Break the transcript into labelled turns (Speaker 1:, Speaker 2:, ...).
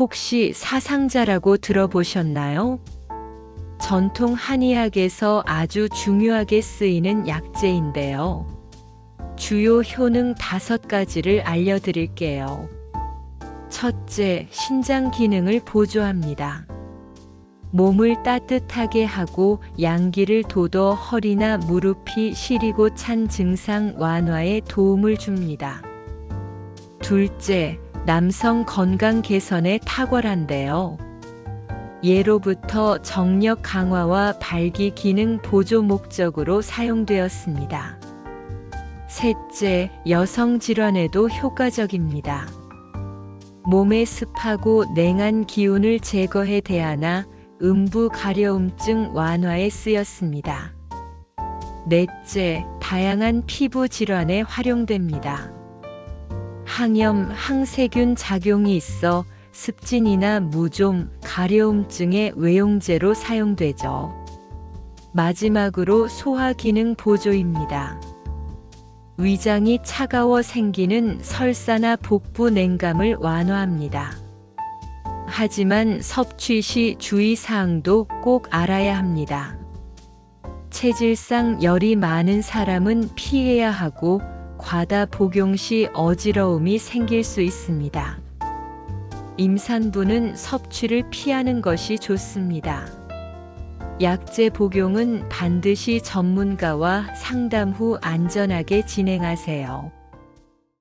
Speaker 1: 혹시 사상자라고 들어보셨나요? 전통 한의학에서 아주 중요하게 쓰이는 약재인데요. 주요 효능 다섯 가지를 알려드릴게요. 첫째, 신장 기능을 보조합니다. 몸을 따뜻하게 하고 양기를 돋워 허리나 무릎이 시리고 찬 증상 완화에 도움을 줍니다. 둘째, 남성 건강 개선에 탁월한데요. 예로부터 정력 강화와 발기 기능 보조 목적으로 사용되었습니다. 셋째, 여성 질환에도 효과적입니다. 몸의 습하고 냉한 기운을 제거해 대하나 음부 가려움증 완화에 쓰였습니다. 넷째, 다양한 피부 질환에 활용됩니다. 항염, 항세균 작용이 있어 습진이나 무좀, 가려움증의 외용제로 사용되죠. 마지막으로 소화 기능 보조입니다. 위장이 차가워 생기는 설사나 복부 냉감을 완화합니다. 하지만 섭취 시 주의사항도 꼭 알아야 합니다. 체질상 열이 많은 사람은 피해야 하고 과다 복용 시 어지러움이 생길 수 있습니다. 임산부는 섭취를 피하는 것이 좋습니다. 약제 복용은 반드시 전문가와 상담 후 안전하게 진행하세요.